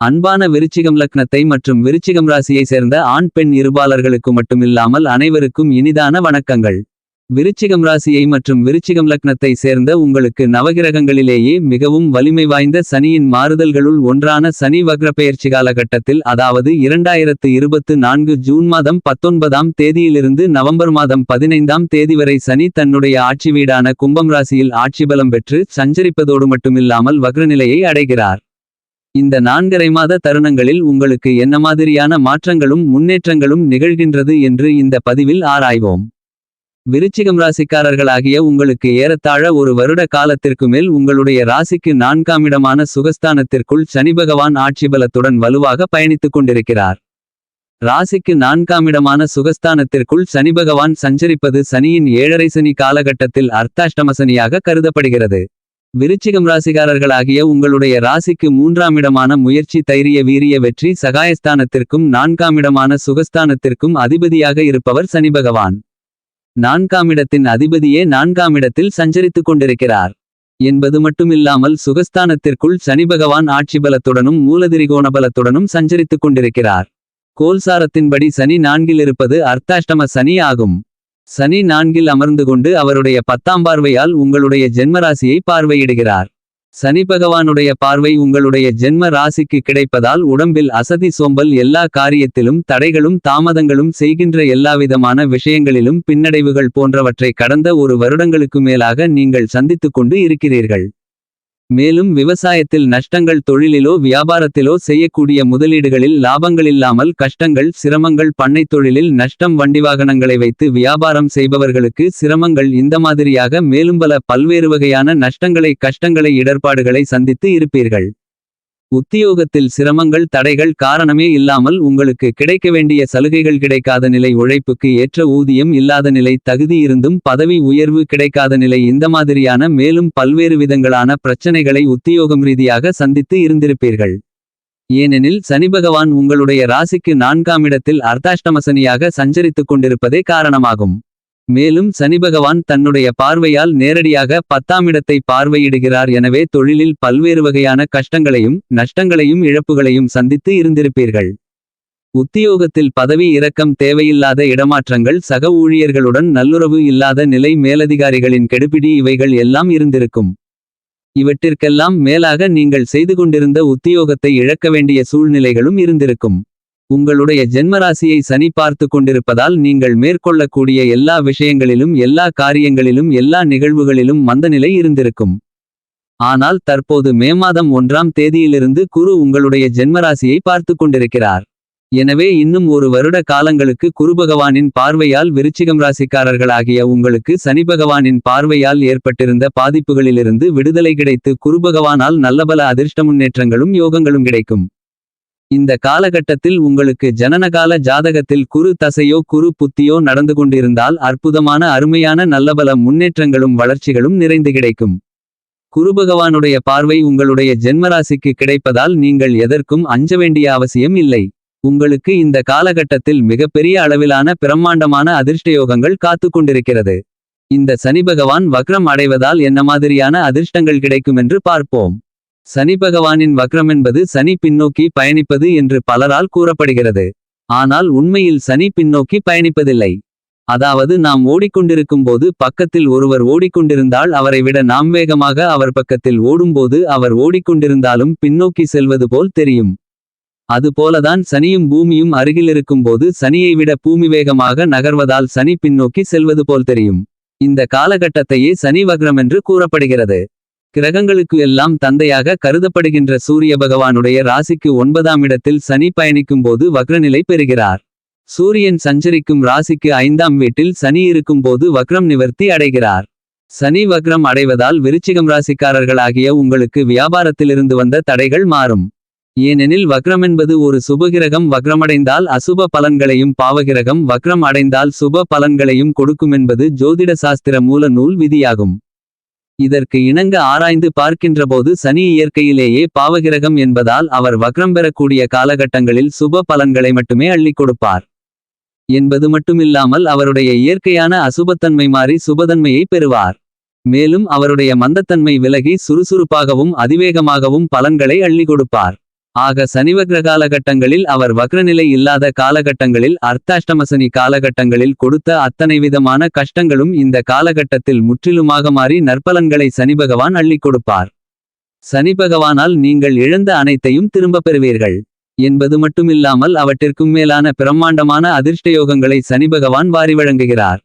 அன்பான விருச்சிகம் லக்னத்தை மற்றும் விருச்சிகம் ராசியை சேர்ந்த ஆண் பெண் இருபாலர்களுக்கு மட்டுமில்லாமல் அனைவருக்கும் இனிதான வணக்கங்கள். விருச்சிகம் ராசியை மற்றும் விருச்சிகம் லக்னத்தை சேர்ந்த உங்களுக்கு நவகிரகங்களிலேயே மிகவும் வலிமை வாய்ந்த சனியின் மாறுதல்களுள் ஒன்றான சனி வக்ரப்பெயர்ச்சி காலகட்டத்தில் அதாவது இரண்டாயிரத்து இருபத்து நான்கு ஜூன் மாதம் பத்தொன்பதாம் தேதியிலிருந்து நவம்பர் மாதம் பதினைந்தாம் தேதி வரை சனி தன்னுடைய ஆட்சி வீடான கும்பம் ராசியில் ஆட்சி பலம் பெற்று சஞ்சரிப்பதோடு மட்டுமில்லாமல் வக்ரநிலையை அடைகிறார். இந்த நான்கரை மாத தருணங்களில் உங்களுக்கு என்ன மாதிரியான மாற்றங்களும் முன்னேற்றங்களும் நிகழ்கின்றது என்று இந்த பதிவில் ஆராய்வோம். விருச்சிகம் ராசிக்காரர்களாகிய உங்களுக்கு ஏறத்தாழ ஒரு வருட காலத்திற்கு மேல் உங்களுடைய ராசிக்கு நான்காமிடமான சுகஸ்தானத்திற்குள் சனி பகவான் ஆட்சி பலத்துடன் வலுவாக பயணித்துக் கொண்டிருக்கிறார். ராசிக்கு நான்காமிடமான சுகஸ்தானத்திற்குள் சனி பகவான் சஞ்சரிப்பது சனியின் ஏழரை சனி காலகட்டத்தில் அர்த்தாஷ்டம சனியாக கருதப்படுகிறது. விருச்சிகம் ராசிகாரர்களாகிய உங்களுடைய ராசிக்கு மூன்றாம் இடமான முயற்சி தைரிய வீரிய வெற்றி சகாயஸ்தானத்திற்கும் நான்காம் இடமான சுகஸ்தானத்திற்கும் அதிபதியாக இருப்பவர் சனி பகவான். நான்காம் இடத்தின் அதிபதியே நான்காம் இடத்தில் சஞ்சரித்துக் கொண்டிருக்கிறார். என்பது மட்டுமில்லாமல் சுகஸ்தானத்திற்குள் சனி பகவான் ஆட்சி பலத்துடனும் மூலதிரிகோண பலத்துடனும் சஞ்சரித்துக் கொண்டிருக்கிறார். கோல்சாரத்தின்படி சனி நான்கில் இருப்பது அர்த்தாஷ்டம சனி ஆகும் சனி நான்கில் அமர்ந்து கொண்டு அவருடைய பத்தாம் பார்வையால் உங்களுடைய ஜென்மராசியை பார்வையிடுகிறார். சனி பகவானுடைய பார்வை உங்களுடைய ஜென்ம ராசிக்கு கிடைப்பதால் உடம்பில் அசதி சோம்பல் எல்லா காரியத்திலும் தடைகளும் தாமதங்களும் செய்கின்ற எல்லாவிதமான விஷயங்களிலும் பின்னடைவுகள் போன்றவற்றை கடந்த ஒரு வருடங்களுக்கு மேலாக நீங்கள் சந்தித்துக் கொண்டு இருக்கிறீர்கள். மேலும் விவசாயத்தில் நஷ்டங்கள் தொழிலிலோ வியாபாரத்திலோ செய்யக்கூடிய முதலீடுகளில் லாபங்களில்லாமல் கஷ்டங்கள் சிரமங்கள் பண்ணைத் தொழிலில் நஷ்டம் வண்டி வாகனங்களை வைத்து வியாபாரம் செய்பவர்களுக்கு சிரமங்கள் இந்த மாதிரியாக மேலும் பல பல்வேறு வகையான நஷ்டங்களை கஷ்டங்களை இடர்பாடுகளை சந்தித்து இருப்பீர்கள். உத்தியோகத்தில் சிரமங்கள் தடைகள் காரணமே இல்லாமல் உங்களுக்கு கிடைக்க வேண்டிய சலுகைகள் கிடைக்காத நிலை உழைப்புக்கு ஏற்ற ஊதியம் இல்லாத நிலை தகுதி இருந்தும் பதவி உயர்வு கிடைக்காத நிலை இந்த மாதிரியான மேலும் பல்வேறு விதங்களான பிரச்சனைகளை உத்தியோகம் ரீதியாக சந்தித்து இருந்திருப்பீர்கள். ஏனெனில் சனி பகவான் உங்களுடைய ராசிக்கு நான்காம் இடத்தில் அர்த்தாஷ்டமசனியாக சஞ்சரித்துக் கொண்டிருப்பதே காரணமாகும். மேலும் சனி பகவான் தன்னுடைய பார்வையால் நேரடியாக பத்தாமிடத்தை பார்வையிடுகிறார் எனவே தொழிலில் பல்வேறு வகையான கஷ்டங்களையும் நஷ்டங்களையும் இழப்புகளையும் சந்தித்து இருந்திருப்பீர்கள். உத்தியோகத்தில் பதவி இறக்கம் தேவையில்லாத இடமாற்றங்கள் சக ஊழியர்களுடன் நல்லுறவு இல்லாத நிலை மேலதிகாரிகளின் கெடுபிடி இவைகள் எல்லாம் இருந்திருக்கும். இவற்றிற்கெல்லாம் மேலாக நீங்கள் செய்து கொண்டிருந்த உத்தியோகத்தை இழக்க வேண்டிய சூழ்நிலைகளும் இருந்திருக்கும். உங்களுடைய ஜென்மராசியை சனி பார்த்து கொண்டிருப்பதால் நீங்கள் மேற்கொள்ளக்கூடிய எல்லா விஷயங்களிலும் எல்லா காரியங்களிலும் எல்லா நிகழ்வுகளிலும் மந்தநிலை இருந்திருக்கும். ஆனால் தற்போது மே மாதம் ஒன்றாம் தேதியிலிருந்து குரு உங்களுடைய ஜென்மராசியை பார்த்து கொண்டிருக்கிறார். எனவே இன்னும் ஒரு வருட காலங்களுக்கு குரு பகவானின் பார்வையால் விருச்சிகம் ராசிக்காரர்களாகிய உங்களுக்கு சனி பகவானின் பார்வையால் ஏற்பட்டிருந்த பாதிப்புகளிலிருந்து விடுதலை கிடைத்து குரு பகவானால் நல்லபல அதிர்ஷ்ட முன்னேற்றங்களும் யோகங்களும் கிடைக்கும். இந்த காலகட்டத்தில் உங்களுக்கு ஜனனகால ஜாதகத்தில் குரு தசையோ குரு புத்தியோ நடந்து கொண்டிருந்தால் அற்புதமான அருமையான நல்லபல முன்னேற்றங்களும் வளர்ச்சிகளும் நிறைந்து கிடைக்கும். குரு பகவானுடைய பார்வை உங்களுடைய ஜென்மராசிக்கு கிடைப்பதால் நீங்கள் எதற்கும் அஞ்ச வேண்டிய அவசியம் இல்லை. உங்களுக்கு இந்த காலகட்டத்தில் மிகப்பெரிய அளவிலான பிரம்மாண்டமான அதிர்ஷ்டயோகங்கள் காத்து கொண்டிருக்கிறது. இந்த சனி பகவான் வக்ரம் அடைவதால் என்ன மாதிரியான அதிர்ஷ்டங்கள் கிடைக்குமென்று பார்ப்போம். சனி பகவானின் வக்ரம் என்பது சனி பின்னோக்கி பயணிப்பது என்று பலரால் கூறப்படுகிறது. ஆனால் உண்மையில் சனி பின்னோக்கி பயணிப்பதில்லை. அதாவது நாம் ஓடிக்கொண்டிருக்கும் போது பக்கத்தில் ஒருவர் ஓடிக்கொண்டிருந்தால் அவரை விட நாம் வேகமாக அவர் பக்கத்தில் ஓடும்போது அவர் ஓடிக்கொண்டிருந்தாலும் பின்னோக்கி செல்வது போல் தெரியும். அதுபோலதான் சனியும் பூமியும் அருகிலிருக்கும்போது சனியை விட பூமி வேகமாக நகர்வதால் சனி பின்னோக்கி செல்வது போல் தெரியும். இந்த காலகட்டத்தையே சனி வக்ரம் என்று கூறப்படுகிறது. கிரகங்களுக்கு எல்லாம் தந்தையாக கருதப்படுகின்ற சூரிய பகவானுடைய ராசிக்கு ஒன்பதாம் இடத்தில் சனி பயணிக்கும் போது வக்ரநிலை பெறுகிறார். சூரியன் சஞ்சரிக்கும் ராசிக்கு ஐந்தாம் வீட்டில் சனி இருக்கும் போது வக்ரம் நிவர்த்தி அடைகிறார். சனி வக்ரம் அடைவதால் விருச்சிகம் ராசிக்காரர்களாகிய உங்களுக்கு வியாபாரத்திலிருந்து வந்த தடைகள் மாறும். ஏனெனில் வக்ரம் என்பது ஒரு சுபகிரகம் வக்ரமடைந்தால் அசுப பலன்களையும் பாவகிரகம் வக்ரம் அடைந்தால் சுப பலன்களையும் கொடுக்குமென்பது ஜோதிட சாஸ்திர மூல நூல் விதியாகும். இதற்கு இணங்க ஆராய்ந்து பார்க்கின்றபோது சனி இயற்கையிலேயே பாவகிரகம் என்பதால் அவர் வக்ரம் பெறக்கூடிய காலகட்டங்களில் சுப பலன்களை மட்டுமே அள்ளிக் கொடுப்பார். என்பது மட்டுமில்லாமல் அவருடைய இயற்கையான அசுபத்தன்மை மாறி சுபதன்மையை பெறுவார். மேலும் அவருடைய மந்தத்தன்மை விலகி சுறுசுறுப்பாகவும் அதிவேகமாகவும் பலன்களை அள்ளி கொடுப்பார். ஆக சனிவக்ர காலகட்டங்களில் அவர் வக்ரநிலை இல்லாத காலகட்டங்களில் அர்த்தாஷ்டமசனி காலகட்டங்களில் கொடுத்த அத்தனை விதமான கஷ்டங்களும் இந்த காலகட்டத்தில் முற்றிலுமாக மாறி நற்பலன்களை சனிபகவான் அள்ளிக் கொடுப்பார். சனிபகவானால் நீங்கள் இழந்த அனைத்தையும் திரும்பப் பெறுவீர்கள். என்பது மட்டுமில்லாமல் அவற்றிற்கும் மேலான பிரம்மாண்டமான அதிர்ஷ்டயோகங்களை சனிபகவான் வாரி வழங்குகிறார்.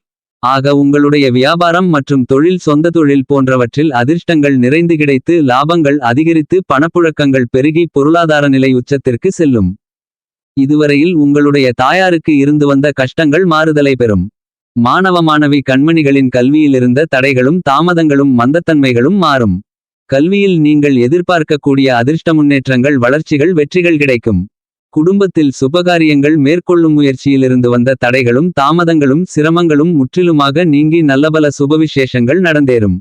ஆக உங்களுடைய வியாபாரம் மற்றும் தொழில் சொந்த தொழில் போன்றவற்றில் அதிர்ஷ்டங்கள் நிறைந்து கிடைத்து லாபங்கள் அதிகரித்து பணப்புழக்கங்கள் பெருகி பொருளாதார நிலை உச்சத்திற்கு செல்லும். இதுவரையில் உங்களுடைய தாயாருக்கு இருந்து வந்த கஷ்டங்கள் மாறுதலை பெறும். மாணவ மாணவி கண்மணிகளின் கல்வியிலிருந்த தடைகளும் தாமதங்களும் மந்தத்தன்மைகளும் மாறும். கல்வியில் நீங்கள் எதிர்பார்க்கக்கூடிய அதிர்ஷ்ட முன்னேற்றங்கள் வளர்ச்சிகள் வெற்றிகள் கிடைக்கும். குடும்பத்தில் சுபகாரியங்கள் மேற்கொள்ளும் முயற்சியிலிருந்து வந்த தடைகளும் தாமதங்களும் சிரமங்களும் முற்றிலுமாக நீங்கி நல்லபல சுபவிசேஷங்கள் நடந்தேறும்.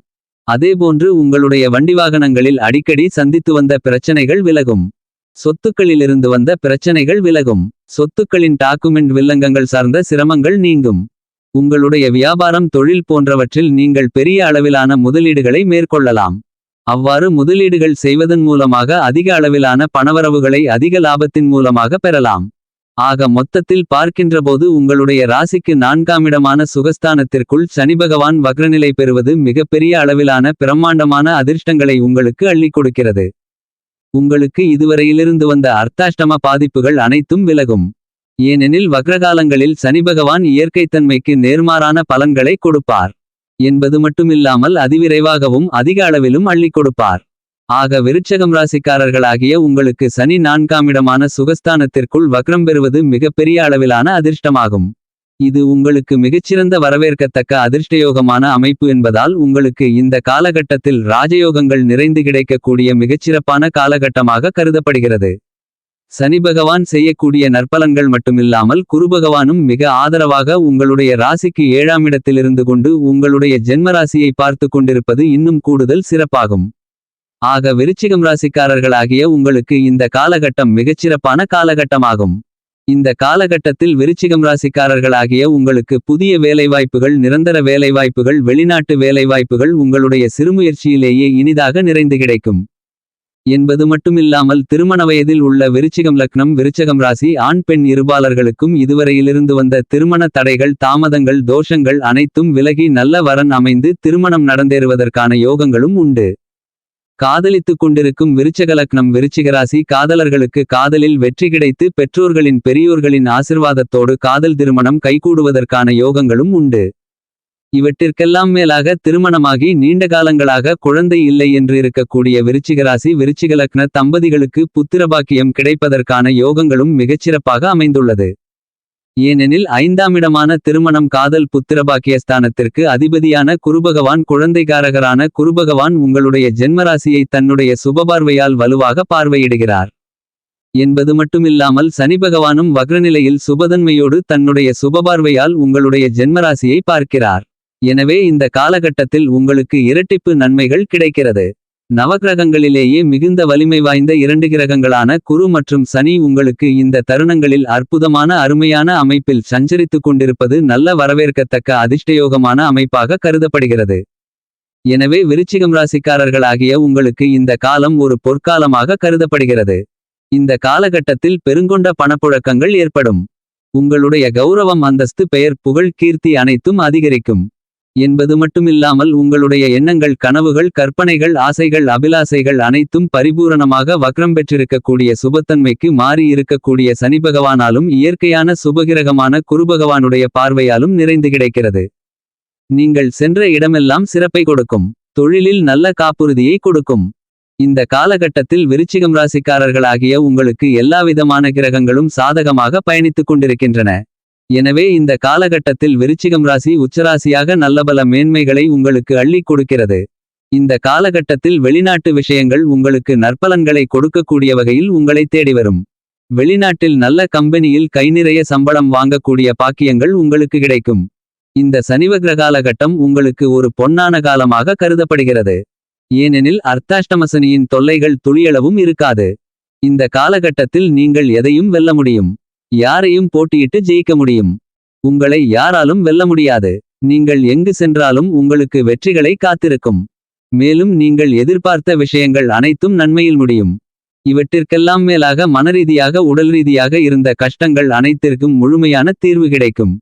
அதேபோன்று உங்களுடைய வண்டி வாகனங்களில் அடிக்கடி சந்தித்து வந்த பிரச்சனைகள் விலகும். சொத்துக்களிலிருந்து வந்த பிரச்சனைகள் விலகும். சொத்துக்களின் டாக்குமெண்ட் வில்லங்கங்கள் சார்ந்த சிரமங்கள் நீங்கும். உங்களுடைய வியாபாரம் தொழில் போன்றவற்றில் நீங்கள் பெரிய அளவிலான முதலீடுகளை மேற்கொள்ளலாம். அவ்வாறு முதலீடுகள் செய்வதன் மூலமாக அதிக அளவிலான பணவரவுகளை அதிக லாபத்தின் மூலமாக பெறலாம். ஆக மொத்தத்தில் பார்க்கின்றபோது உங்களுடைய ராசிக்கு நான்காமிடமான சுகஸ்தானத்திற்குள் சனிபகவான் வக்ரநிலை பெறுவது மிகப்பெரிய அளவிலான பிரம்மாண்டமான அதிர்ஷ்டங்களை உங்களுக்கு அள்ளிக் கொடுக்கிறது. உங்களுக்கு இதுவரையிலிருந்து வந்த அர்த்தாஷ்டம பாதிப்புகள் அனைத்தும் விலகும். ஏனெனில் வக்ரகாலங்களில் சனிபகவான் இயற்கைத்தன்மைக்கு நேர்மாறான பலன்களை கொடுப்பார். என்பது மட்டுமில்லாமல் அதிவிரைவாகவும் அதிக அளவிலும் அள்ளிக் கொடுப்பார். ஆக விருட்சகம் ராசிக்காரர்களாகிய உங்களுக்கு சனி நான்காமிடமான சுகஸ்தானத்திற்குள் வக்ரம் பெறுவது மிகப்பெரிய அளவிலான அதிர்ஷ்டமாகும். இது உங்களுக்கு மிகச்சிறந்த வரவேற்கத்தக்க அதிர்ஷ்டயோகமான அமைப்பு என்பதால் உங்களுக்கு இந்த காலகட்டத்தில் ராஜயோகங்கள் நிறைந்து கிடைக்கக்கூடிய மிகச்சிறப்பான காலகட்டமாக கருதப்படுகிறது. சனி பகவான் செய்யக்கூடிய நற்பலன்கள் மட்டுமில்லாமல் குருபகவானும் மிக ஆதரவாக உங்களுடைய ராசிக்கு ஏழாம் இடத்திலிருந்து கொண்டு உங்களுடைய ஜென்மராசியை பார்த்து கொண்டிருப்பது இன்னும் கூடுதல் சிறப்பாகும். ஆக விருச்சிகம் ராசிக்காரர்களாகிய உங்களுக்கு இந்த காலகட்டம் மிகச்சிறப்பான காலகட்டமாகும். இந்த காலகட்டத்தில் விருச்சிகம் ராசிக்காரர்களாகிய உங்களுக்கு புதிய வேலைவாய்ப்புகள் நிரந்தர வேலைவாய்ப்புகள் வெளிநாட்டு வேலைவாய்ப்புகள் உங்களுடைய சிறுமுயற்சியிலேயே இனிதாக நிறைந்து கிடைக்கும். என்பது மட்டுமில்லாமல் திருமண வயதில் உள்ள விருச்சிகம் லக்னம் விருச்சகம் ராசி ஆண் பெண் இருபாலர்களுக்கும் இதுவரையிலிருந்து வந்த திருமண தடைகள் தாமதங்கள் தோஷங்கள் அனைத்தும் விலகி நல்ல வரன் அமைந்து திருமணம் நடந்தேறுவதற்கான யோகங்களும் உண்டு. காதலித்துக் கொண்டிருக்கும் விருச்சக லக்னம் விருச்சிகராசி காதலர்களுக்கு காதலில் வெற்றி கிடைத்து பெற்றோர்களின் பெரியோர்களின் ஆசிர்வாதத்தோடு காதல் திருமணம் கைகூடுவதற்கான யோகங்களும் உண்டு. இவற்றிற்கெல்லாம் மேலாக திருமணமாகி நீண்ட காலங்களாக குழந்தை இல்லை என்று இருக்கக்கூடிய விருச்சிகராசி விருச்சிகலக்ன தம்பதிகளுக்கு புத்திரபாக்கியம் கிடைப்பதற்கான யோகங்களும் மிகச்சிறப்பாக அமைந்துள்ளது. ஏனெனில் ஐந்தாமிடமான திருமணம் காதல் புத்திரபாக்கியஸ்தானத்திற்கு அதிபதியான குருபகவான் குழந்தைகாரகரான குருபகவான் உங்களுடைய ஜென்மராசியை தன்னுடைய சுபபார்வையால் வலுவாக பார்வையிடுகிறார். என்பது மட்டுமில்லாமல் சனிபகவானும் வக்ரநிலையில் சுபதன்மையோடு தன்னுடைய சுபபார்வையால் உங்களுடைய ஜென்மராசியை பார்க்கிறார். எனவே இந்த காலகட்டத்தில் உங்களுக்கு இரட்டிப்பு நன்மைகள் கிடைக்கிறது. நவக்கிரகங்களிலேயே மிகுந்த வலிமை வாய்ந்த இரண்டு கிரகங்களான குரு மற்றும் சனி உங்களுக்கு இந்த தருணங்களில் அற்புதமான அருமையான அமைப்பில் சஞ்சரித்துக் கொண்டிருப்பது நல்ல வரவேற்கத்தக்க அதிர்ஷ்டயோகமான அமைப்பாக கருதப்படுகிறது. எனவே விருச்சிகம் ராசிக்காரர்களாகிய உங்களுக்கு இந்த காலம் ஒரு பொற்காலமாக கருதப்படுகிறது. இந்த காலகட்டத்தில் பெருங்கொண்ட பணப்புழக்கங்கள் ஏற்படும். உங்களுடைய கௌரவம் அந்தஸ்து பெயர் புகழ் கீர்த்தி அனைத்தும் அதிகரிக்கும். என்பது மட்டுமில்லாமல் உங்களுடைய எண்ணங்கள் கனவுகள் கற்பனைகள் ஆசைகள் அபிலாசைகள் அனைத்தும் பரிபூரணமாக வக்ரம் பெற்றிருக்கக்கூடிய சுபத்தன்மைக்கு மாறி இருக்கக்கூடிய சனி பகவானாலும் இயற்கையான சுபகிரகமான குருபகவானுடைய பார்வையாலும் நிறைந்து கிடைக்கிறது. நீங்கள் சென்ற இடமெல்லாம் சிறப்பை கொடுக்கும். தொழிலில் நல்ல காப்புறுதியை கொடுக்கும். இந்த காலகட்டத்தில் விருச்சிகம் ராசிக்காரர்களாகிய உங்களுக்கு எல்லாவிதமான கிரகங்களும் சாதகமாக பயணித்துக் கொண்டிருக்கின்றன. எனவே இந்த காலகட்டத்தில் விருச்சிகம் ராசி உச்சராசியாக நல்லபல மேன்மைகளை உங்களுக்கு அள்ளிக் கொடுக்கிறது. இந்த காலகட்டத்தில் வெளிநாட்டு விஷயங்கள் உங்களுக்கு நற்பலன்களை கொடுக்கக்கூடிய வகையில் உங்களை தேடி வரும். வெளிநாட்டில் நல்ல கம்பெனியில் கை நிறைய சம்பளம் வாங்கக்கூடிய பாக்கியங்கள் உங்களுக்கு கிடைக்கும். இந்த சனிவகிர காலகட்டம் உங்களுக்கு ஒரு பொன்னான காலமாக கருதப்படுகிறது. ஏனெனில் அர்த்தாஷ்டமசனியின் தொல்லைகள் துளியளவும் இருக்காது. இந்த காலகட்டத்தில் நீங்கள் எதையும் வெல்ல முடியும். யாரையும் போட்டியிட்டு ஜெயிக்க முடியும். உங்களை யாராலும் வெல்ல முடியாது. நீங்கள் எங்கு சென்றாலும் உங்களுக்கு வெற்றிகளை காத்திருக்கும். மேலும் நீங்கள் எதிர்பார்த்த விஷயங்கள் அனைத்தும் நன்மையில் முடியும். இவற்றிற்கெல்லாம் மேலாக மனரீதியாக உடல் ரீதியாக இருந்த கஷ்டங்கள் அனைத்திற்கும் முழுமையான தீர்வு கிடைக்கும்.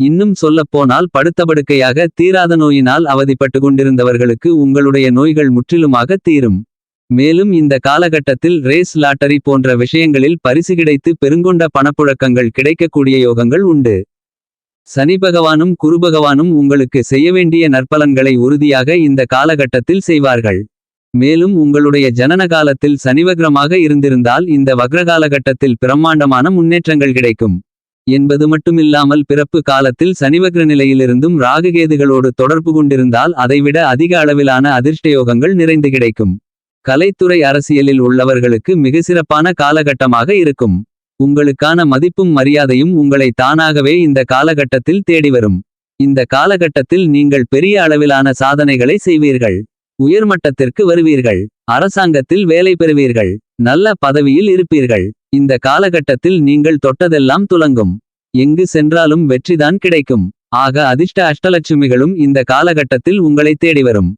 இன்னும் சொல்லப்போனால் படுத்தபடுக்கையாக தீராத நோயினால் அவதிப்பட்டு கொண்டிருந்தவர்களுக்கு உங்களுடைய நோய்கள் முற்றிலுமாக தீரும். மேலும் இந்த காலகட்டத்தில் ரேஸ் லாட்டரி போன்ற விஷயங்களில் பரிசு கிடைத்து பெருங்கொண்ட பணப்புழக்கங்கள் கிடைக்கக்கூடிய யோகங்கள் உண்டு. சனி பகவானும் குருபகவானும் உங்களுக்கு செய்ய வேண்டிய நற்பலன்களை உறுதியாக இந்த காலகட்டத்தில் செய்வார்கள். மேலும் உங்களுடைய ஜனன காலத்தில் சனிவக்ரமாக இருந்திருந்தால் இந்த வக்ர காலகட்டத்தில் பிரம்மாண்டமான முன்னேற்றங்கள் கிடைக்கும். என்பது மட்டுமில்லாமல் பிறப்பு காலத்தில் சனிவக்ர நிலையிலிருந்தும் ராகுகேதுகளோடு தொடர்பு கொண்டிருந்தால் அதைவிட அதிக அளவிலான அதிர்ஷ்டயோகங்கள் நிறைந்து கிடைக்கும். கலைத்துறை அரசியலில் உள்ளவர்களுக்கு மிக சிறப்பான காலகட்டமாக இருக்கும். உங்களுக்கான மதிப்பும் மரியாதையும் உங்களை தானாகவே இந்த காலகட்டத்தில் தேடிவரும் இந்த காலகட்டத்தில் நீங்கள் பெரிய அளவிலான சாதனைகளை செய்வீர்கள். உயர்மட்டத்திற்கு வருவீர்கள். அரசாங்கத்தில் வேலை பெறுவீர்கள். நல்ல பதவியில் இருப்பீர்கள். இந்த காலகட்டத்தில் நீங்கள் தொட்டதெல்லாம் துலங்கும். எங்கு சென்றாலும் வெற்றிதான் கிடைக்கும். ஆக அதிர்ஷ்ட அஷ்டலட்சுமிகளும் இந்த காலகட்டத்தில் உங்களை தேடிவரும்